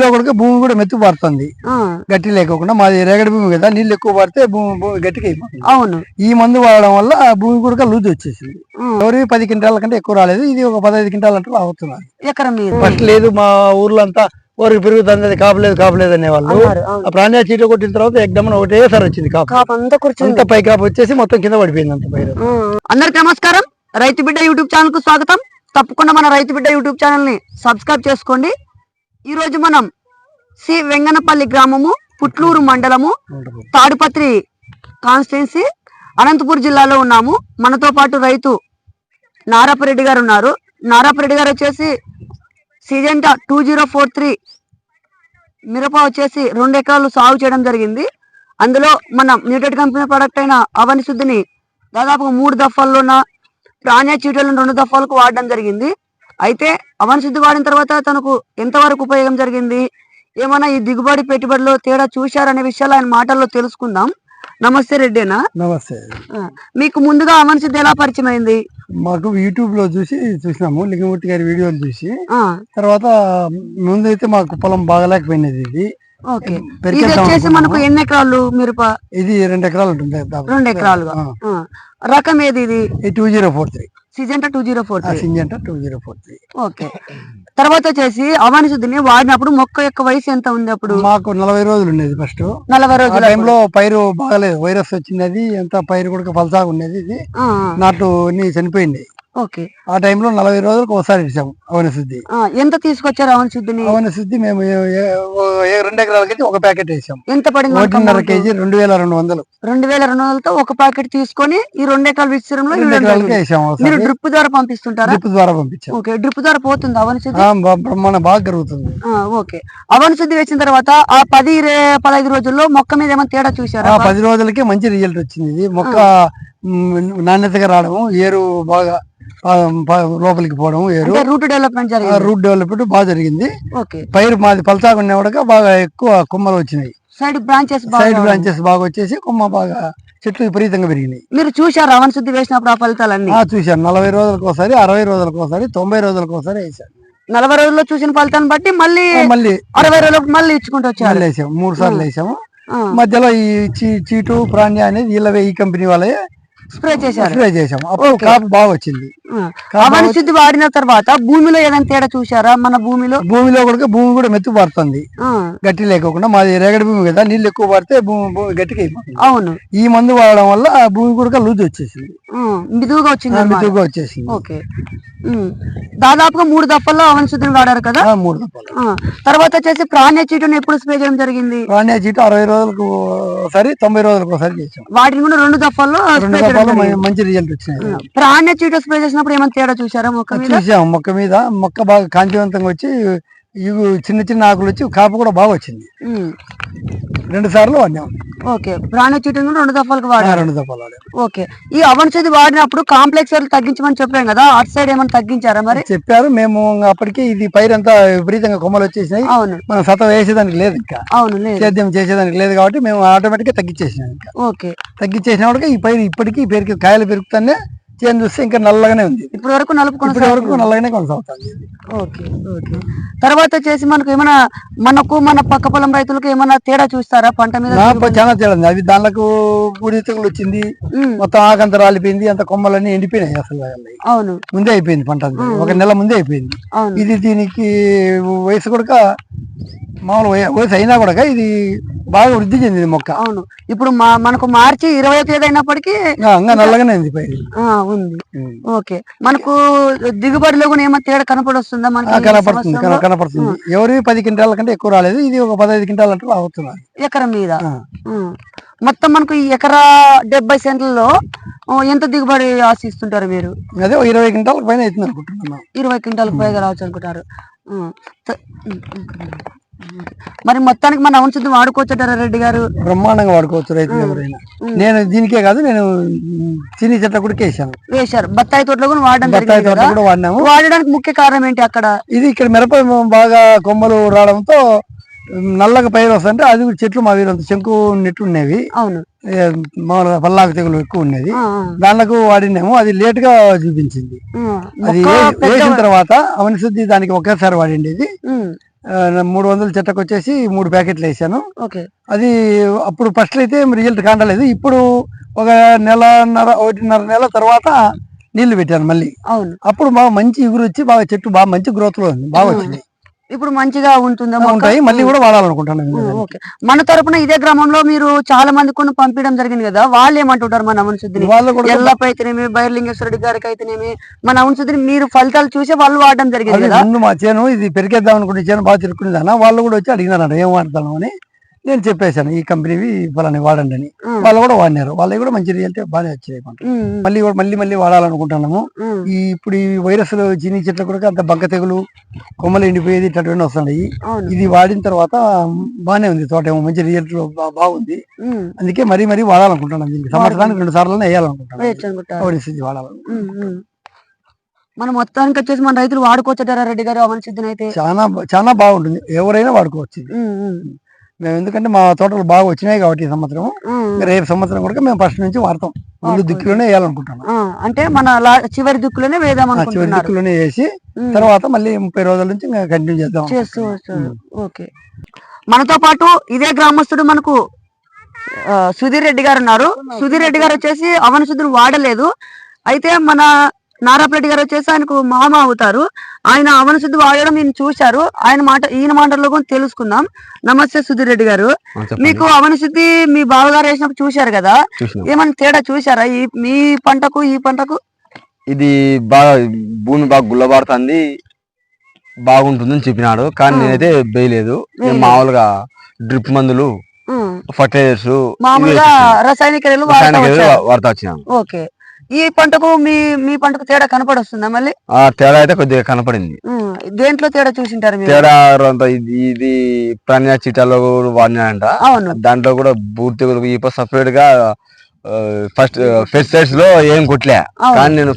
భూమిలో కూడా భూమి కూడా మెత్తు పడుతుంది గట్టి లేకోకుండా మాది రేగడి భూమి కదా నీళ్ళు ఎక్కువ పడితే భూమి గట్టిగా అయిపోతుంది. అవును. ఈ మందు వాడడం వల్ల భూమి కూడా లూజ్ వచ్చేసింది. ఎవరి పది క్వింటాల కంటే ఎక్కువ రాలేదు ఇది ఒక పదహైదు క్వింటాల్ అంటే అవుతున్నారు. ఫస్ట్ లేదు మా ఊర్లో అంతా ఊరికి పెరుగుతుంది అది కాపలేదు కాపలేదు అనేవాళ్ళు. ప్రాణ్యా చీట కొట్టిన తర్వాత ఎగ్దమ్మన ఒకటేసారి వచ్చింది కాపు. కాపు అంతా పై కాపు వచ్చేసి మొత్తం కింద పడిపోయింది అంత పైరు. అందరికి నమస్కారం. రైతు బిడ్డ యూట్యూబ్ ఛానల్కు స్వాగతం. తప్పకుండా మన రైతు బిడ్డ యూట్యూబ్ ఛానల్ని సబ్స్క్రైబ్ చేసుకోండి. ఈ రోజు మనం సి వెంగనపల్లి గ్రామము పుట్లూరు మండలము తాడుపత్రి కాన్స్టిట్యున్సీ అనంతపూర్ జిల్లాలో ఉన్నాము. మనతో పాటు రైతు నారాపరెడ్డి గారు ఉన్నారు. నారాపరెడ్డి గారు వచ్చేసి Syngenta two zero four three మిరప వచ్చేసి రెండు ఎకరాలు సాగు చేయడం జరిగింది. అందులో మన మ్యూటెడ్ కంపెనీ ప్రొడక్ట్ అయిన అవని శుద్ధిని దాదాపు మూడు దఫాల్లోన ప్రాణ్య చీటలను రెండు దఫాలకు వాడడం జరిగింది. అయితే అవని శుద్ధి వాడిన తర్వాత తనకు ఎంతవరకు ఉపయోగం జరిగింది? ఏమైనా ఈ దిగుబడి పెట్టుబడిలో తేడా చూశారనే విషయాలు ఆయన మాటల్లో తెలుసుకుందాం. నమస్తే రెడ్డేనా? నమస్తే. మీకు ముందుగా అవని శుద్ధి ఎలా పరిచయం అయింది? మాకు యూట్యూబ్లో చూసి చూసినాము లింగమూర్తి గారి వీడియోలు చూసి. ఆ, తర్వాత ముందైతే మాకు పొలం బాగలేకపోయినది ఇది. వచ్చేసి మనకు. ఎన్ని ఎకరాలు మిరప ఇది రెండు ఎకరాలు ఉంటుంది. రెండు. ఆ, రకం ఏది ఇది? ఇది two zero four three. Syngenta two zero four Syngenta two zero four three okay. తర్వాత వచ్చేసి అవని శుద్ధిని వాడినప్పుడు మొక్క యొక్క వయసు ఎంత ఉంది అప్పుడు? మాకు నలభై రోజులు ఉండేది ఫస్ట్. నలభై రోజుల టైంలో పైరు బాగలేదు. వైరస్ వచ్చినది ఎంత పైరు కూడా పలసాగా ఉండేది ఇది. నాటు చనిపోయింది. ఓకే. ఆ టైంలో నలభై రోజులకు ఒకసారి ఇచ్చాము అవన శుద్ధి. ఎంత తీసుకొచ్చారు అవని శుద్ధిని? అవన శుద్ధి మేము రెండు ఎకరాలకైతే ఒక ప్యాకెట్ వేసాం ఎంత పడింది ఒకటిన్నర? కేజీ రెండు వేల రెండు వందలు. రెండు వేల రెండు వందలతో ఒక ప్యాకెట్ తీసుకొని ఈ రెండు ఎకరాల విస్తీర్ణంలో ఎకరాలకే మీరు డ్రిప్ ద్వారా పంపిస్తుంటారా? డ్రిప్ ద్వారా పంపించాం ఓకే డ్రిప్ ద్వారా పోతుంది అవని శుద్ధి? బ్రహ్మాండ బాగా జరుగుతుంది ఓకే. అవని శుద్ధి వేసిన తర్వాత ఆ పది పదహైదు రోజుల్లో మొక్క మీద ఏమైనా తేడా చూసారా ఆ పది రోజులకి మంచి రిజల్ట్ వచ్చింది. మొక్క నాణ్యతగా రావడం ఏరు బాగా లోపలికి పోవడం ఏరు అంటే రూట్ డెవలప్మెంట్ రూట్ డెవలప్మెంట్ బాగా జరిగింది. పైరు మాది పలసాగా ఉండేవాడుగా బాగా ఎక్కువ కొమ్మలు వచ్చినాయి. సైడ్ బ్రాంచెస్ సైడ్ బ్రాంచెస్ బాగా వచ్చేసి కొమ్మ బాగా చెట్లు విపరీతంగా పెరిగినాయి. మీరు చూసారు అవని శుద్ధి వేసినప్పుడు ఆ ఫలితాలన్నీ? చూశాను. నలభై రోజులకు ఒకసారి అరవై రోజులకు ఒకసారి తొంభై రోజులకు ఒకసారి వేసాను నలభై రోజుల్లో చూసిన ఫలితాన్ని బట్టి మళ్ళీ మళ్ళీ అరవై రోజులకు మళ్ళీ ఇచ్చుకుంటూ వచ్చారు. మళ్ళీ వేసాము. మూడు సార్లు వేసాము. మధ్యలో ఈ చీటు ప్రాణ్య అనేది వీళ్ళవే ఈ కంపెనీ వాళ్ళే స్ప్రే చేశారు. స్ప్రే చేసాము అప్పుడు కాపు బాగా వచ్చింది శుద్ధి వాడిన తర్వాత భూమిలో ఏదైనా తేడా చూసారా మన భూమిలో? భూమిలో కూడా భూమి కూడా మెత్తు పడుతుంది. గట్టి లేకోకుండా మాది రేగడి భూమి కదా నీళ్ళు ఎక్కువ పడితే భూమి అయిపోతుంది. అవును. ఈ మందు వాడడం వల్ల భూమి కూడా లూజ్ వచ్చేసింది. మిదువుగా వచ్చింది వచ్చేసింది. ఓకే. దాదాపుగా మూడు దఫల్లో అవని శుద్ధిని వాడారు కదా? మూడు దప్పాలు తర్వాత వచ్చేసి ప్రాణ్య చీటును ఎప్పుడు స్ప్రే చేయడం జరిగింది? ప్రాణ్య చీటు అరవై రోజులకు ఒకసారి తొంభై రోజులకు ఒకసారి చేసాం. వాటిని కూడా రెండు దఫల్లో రెండు స్ప్రే చేయడం దప్పాలు జరిగింది. మంచి రిజల్ట్ వచ్చినాయి. ప్రాణ్య చీటు స్ప్రే చేసినప్పుడు ఏమైనా తేడా చూసారా మొక్క చూసాం మొక్క మీద మొక్క బాగా కాంతివంతంగా వచ్చి ఇవి చిన్న చిన్న ఆకులు వచ్చి కాపు కూడా బాగా వచ్చింది. రెండు సార్లు వాడినాం. ఓకే. చీటును కూడా రెండు దఫాలకు ఆ, వాడారు. రెండు వాడాం. ఓకే. ఈ అవన్ శుద్ధి వాడినప్పుడు కాంప్లెక్స్ తగ్గించమని చెప్పాం కదా అటు సైడ్ ఏమైనా తగ్గించారా మరి? చెప్పారు. మేము అప్పటికి ఇది పైరంతా విపరీతంగా కొమ్మలు వచ్చేసినాయి. అవును. మనం సత వేసేదానికి లేదు ఇంకా. అవును సేద్యం చేసేదానికి లేదు కాబట్టి మేము ఆటోమేటిక్గా తగ్గించేసినాం ఇంకా. ఓకే. తగ్గించేసినప్పటికీ ఈ పైరు ఇప్పటికీ ఈ పేరుకి కాయలు పెరుగుతానే చేను చూస్తే ఇంకా నల్లగానే ఉంది. ఇప్పటి వరకు నలుపు ఇప్పటి. వరకు నల్లగానే కొనసాగుతుంది. Okay okay. తర్వాత వచ్చేసి మనకు ఏమైనా మనకు మన పక్క పొలం రైతులకు ఏమైనా తేడా చూస్తారా? పంట మీద చాలా తేడా ఉంది. అవి దానిలకు తెగులు వచ్చింది మొత్తం ఆకంత రాలిపోయింది అంత కొమ్మలన్నీ ఎండిపోయినాయి అసలు అవి. అవును. ముందే అయిపోయింది పంట. ఒక నెల ముందే అయిపోయింది. ఇది దీనికి వయసు కూడా మామూలు వయ- వయసు అయినా కూడా ఇది బాగా వృద్ధి చెందింది మొక్క. అవును. ఇప్పుడు మా మనకు మార్చి ఇరవై తేదీ అయినప్పటికీ నల్లగానే ఉంది పైరు. ఉంది. ఓకే. మనకు దిగుబడిలో కూడా ఏమైనా తేడా కనపడొస్తుందా? మనకి కనపడుతుంది కనపడుతుంది. ఎవరి పది క్వింటాల కంటే ఎక్కువ రాలేదు. ఇది ఒక పదహైదు క్వింటాల్ అంటే అవుతున్నారు. ఎకరం మీద. మొత్తం మనకు ఈ ఎకరా డెబ్బై సెంట్లలో ఎంత దిగుబడి ఆశిస్తుంటారు మీరు? అదే ఇరవై క్వింటాల పైన అవుతుంది అనుకుంటున్నాను. ఇరవై క్వింటాలకు పైగా రావచ్చు అనుకుంటారు మరి మొత్తానికి మన అవును వాడుకోవచ్చుంటారా రెడ్డి గారు? బ్రహ్మాండంగా వాడుకోవచ్చు రైతులు ఎవరైనా. నేను దీనికే కాదు నేను చిన్ని చెట్ల కూడా వేసాను వేశారు. బత్తాయి తోటలో కూడా వాడడం బత్తాయి తోట కూడా వాడినాము. వాడడానికి ముఖ్య కారణం ఏంటి అక్కడ? ఇది ఇక్కడ మిరప బాగా కొమ్మలు రావడంతో నల్లగా పైరు వస్తుంటే అది కూడా చెట్లు మా వీరంత శంకు నెట్టు ఉండేవి అవును. మామూలుగా పల్లాకు తెగులు ఎక్కువ ఆ, దానిలకు వాడినాము. అది లేట్గా చూపించింది. అది వేసిన తర్వాత అవని శుద్ధి దానికి ఒకేసారి వాడిండేది. మూడు వందల చెట్టకు వచ్చేసి మూడు ప్యాకెట్లు వేసాను. ఓకే. అది అప్పుడు ఫస్ట్ అయితే రిజల్ట్ కాండలేదు ఇప్పుడు ఒక నెలన్నర ఒకటిన్నర నెల తర్వాత నీళ్ళు పెట్టాను మళ్ళీ. అవును. అప్పుడు బాగా మంచి ఇగురు వచ్చి బాగా చెట్టు బాగా మంచి గ్రోత్లో ఉంది బాగా వచ్చింది. ఇప్పుడు మంచిగా ఉంటుందా? ఉంటాయి. మళ్ళీ కూడా వాడాలనుకుంటాను మన తరపున ఇదే గ్రామంలో మీరు చాలా మంది కొన్ని పంపించడం జరిగింది కదా? వాళ్ళు ఏమంటుంటారు మన అవనశుద్ధిని వాళ్ళు కూడా ఎల్లప్ప అయితేనేమి బైర్లింగేశ్వర రెడ్డి గారికి అయితేనేమి మన అవనశుద్ధిని మీరు ఫలితాలు చూసే వాళ్ళు వాడడం జరిగింది కదా? ముందు మా చేను ఇది పెరిగేద్దాం అనుకుంటే చేను బాగా తిరుక్కునేదానా వాళ్ళు కూడా వచ్చి అడిగినారంట ఏం వాడతాను? అని. నేను చెప్పేశాను ఈ కంపెనీవి ఫలాని వాడండి అని వాళ్ళు కూడా వాడినారు. వాళ్ళకి కూడా మంచి రిజల్ట్ బాగానే వచ్చాయి పంటలు. మళ్ళీ కూడా మళ్ళీ మళ్ళీ వాడాలనుకుంటున్నాము. ఈ ఇప్పుడు ఈ వైరస్ చీనీ చెట్లు కూడా అంత బంక తెగులు కొమ్మలు ఎండిపోయేది ఇట్లాంటివన్నీ వస్తున్నాయి. ఇది వాడిన తర్వాత బాగానే ఉంది. తోట ఏమో మంచి రిజల్ట్ బాగుంది. అందుకే మరీ మరీ వాడాలనుకుంటున్నాను దీనికి సంవత్సరానికి రెండు సార్లు వేయాలనుకుంటున్నాను వాడాలి. మన మొత్తానికి వచ్చేసి మన రైతులు వాడుకోవచ్చారా రెడ్డి గారు? అవనశుద్ధిని అయితే చాలా చాలా బాగుంటుంది. ఎవరైనా వాడుకోవచ్చు మేము ఎందుకంటే మా తోటలు బాగా వచ్చినాయి కాబట్టి ఈ సంవత్సరం రేపు సంవత్సరం కూడా మేము ఫస్ట్ నుంచి వాడతాం. ముందు. దిక్కులోనే వేయాలనుకుంటున్నాం. అంటే మన చివరి దిక్కులోనే వేద్దాం చివరి దిక్కులోనే వేసి. తర్వాత మళ్ళీ ముప్పై రోజుల నుంచి కంటిన్యూ చేద్దాం ఓకే. మనతో పాటు ఇదే గ్రామస్తుడు మనకు సుధీర్ రెడ్డి గారు ఉన్నారు. సుధీర్ రెడ్డి గారు వచ్చేసి అవన శుద్ధులు వాడలేదు. అయితే మన నారాపరెడ్డి గారు వచ్చేసి ఆయనకు మామ అవుతారు ఆయన అవన శుద్ధి వాడడం నేను చూశారు. ఆయన మాట ఈయన మాటల్లో కూడా తెలుసుకుందాం. నమస్తే సుధీర్ రెడ్డి గారు. మీకు అవన శుద్ధి మీ బావగారు వేసినప్పుడు చూశారు కదా? ఏమైనా తేడా చూశారా? ఈ మీ పంటకు ఈ పంటకు? ఇది బాగా భూమి బాగా గుల్లబారుతుంది. బాగుంటుందని చెప్పినాడు. కానీ. నేనైతే వేయలేదు. నేను. మామూలుగా డ్రిప్ మందులు ఫర్టిలైజర్స్ మామూలుగా రసాయనిక. వాడుతా వచ్చినాను. ఓకే. ఈ పంటకు మీ మీ పంటకు తేడా కనపడొస్తుందా మళ్ళీ? ఆ తేడా అయితే కొద్దిగా కనపడింది. దేంట్లో తేడా చూసింటారు మీరు? తేడా అంతా ఇది ఇది ప్రాణ్య చీటాలో కూడా వాడినాడంట అవును. దాంట్లో కూడా పూర్తిగా ఈ సపరేట్గా ఫస్ట్ పెస్టిసైడ్స్లో ఏం కొట్టలే అవును. కానీ నేను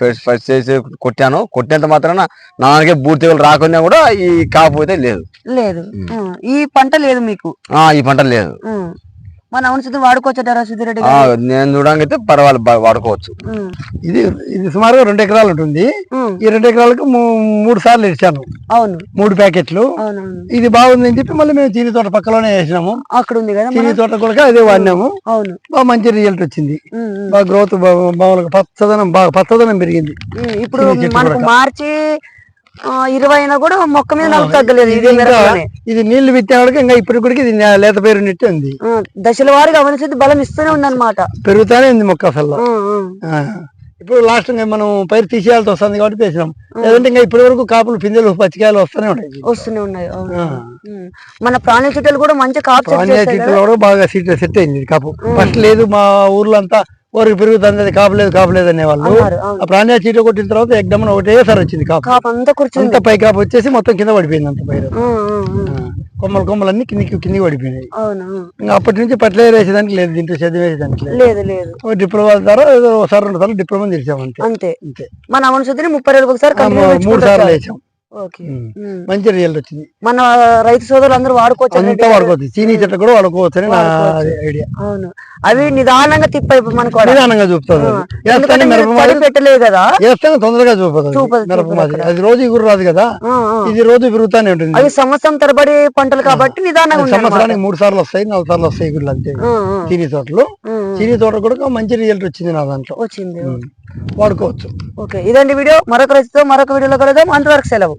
పెస్టిసైడ్స్ కొట్టాను. కొట్టినంత మాత్రాన నాకే పూర్తిగా రాకుండా కూడా ఈ కాపు అయితే లేదు. లేదు. ఈ పంట లేదు మీకు? ఆ ఈ పంట లేదు. మన అవును సిద్ధి వాడుకోవచ్చారా ఆ, గారు? నేను చూడడానికి అయితే పర్వాలేదు వాడుకోవచ్చు. ఇది ఇది సుమారుగా రెండు ఎకరాలు ఉంటుంది. ఈ రెండు ఎకరాలకు మూడు సార్లు ఇచ్చాను. అవును. మూడు ప్యాకెట్లు. ఇది బాగుంది అని చెప్పి మళ్ళీ మేము చీని తోట పక్కలోనే వేసినాము. అక్కడ ఉంది కదా చీని మనం- తోట కూడా అదే వాడినాము. అవును. బాగా మంచి రిజల్ట్ వచ్చింది. బాగా గ్రోత్ బాగా పచ్చదనం బాగా పచ్చదనం పెరిగింది. ఇప్పుడు. మార్చి ఇరవై అయినా కూడా మొక్క మీద నలుగు తగ్గలేదు ఇది ఇదే నీళ్ళు పెట్టేవాడికి ఇంకా ఇప్పుడు కూడా ఇది లేత పేరు నెట్టి ఉంది దశల వారిగా అవన సిద్ధి బలం ఇస్తూనే ఉందన్నమాట. పెరుగుతానే ఉంది మొక్క అసలు. ఇప్పుడు లాస్ట్ మనం పైరు తీసేయాల్సి వస్తుంది కాబట్టి తీసినాం లేదంటే ఇంకా ఇప్పటి వరకు కాపులు పిందెలు పచ్చికాయలు వస్తూనే ఉంటాయి వస్తూనే ఉన్నాయి. మన ప్రాణి చుట్టలు కూడా మంచి కాపు. చెట్లు కూడా బాగా సీట్ సెట్ అయింది కాపు. ఫస్ట్ లేదు మా ఊర్లో అంతా ఊరికి పెరుగుతుంది అది కాపు లేదు కాపు లేదు అనేవాళ్ళు. ఆ ప్రాణ్య చీట కొట్టిన తర్వాత ఎగ్దమ్ ఒకటేసారి వచ్చింది కాపు అంతా పై కాపు వచ్చేసి మొత్తం కింద పడిపోయింది అంత పైరు. కొమ్మలు కొమ్మలు అన్ని కిందికి కిందికి పడిపోయినాయి. ఇంకా అప్పటి నుంచి పట్లేరు వేసేదానికి లేదు దీంట్లో చదివి వేసేదానికి లేదు లేదు డిప్లొమా ద్వారా ఒకసారి రెండు సార్లు డిప్లొమా తెరిచాం అంతే అంతే మన ముప్పై రోజులకు ఒకసారి మూడు సార్లు. వేసాం. మంచి రిజల్ట్ వచ్చింది. మన రైతు సోదరులు అందరూ వాడుకోవచ్చు అంతా వాడుకోవచ్చు. చీనీ చెట్లు కూడా వాడుకోవచ్చు అని నా. ఐడియా అవును. అవి నిదానంగా తిప్పాయి మనకు. నిదానంగా చూపుతుంది పెట్టలేదు కదా. వేస్తానే తొందరగా చూపుతుంది చూపదు, మిరప చూపదు మాది అక్కడ. అది రోజు ఎగురు రాదు కదా. ఇది రోజు పెరుగుతానే ఉంటుంది. అవి సంవత్సరం తరబడి పంటలు కాబట్టి నిదానంగా. సంవత్సరానికి మూడు సార్లు వస్తాయి నాలుగు సార్లు వస్తాయి ఎగురులు అంతే. చీనీ తోటలు. చీనీ తోట కూడా మంచి రిజల్ట్ వచ్చింది నా దాంట్లో. వచ్చింది. వాడుకోవచ్చు. ఓకే. ఇదండి వీడియో. మరొక రైతుతో మరొక వీడియోలో కలుద్దాం. అంతవరకు సెలవు.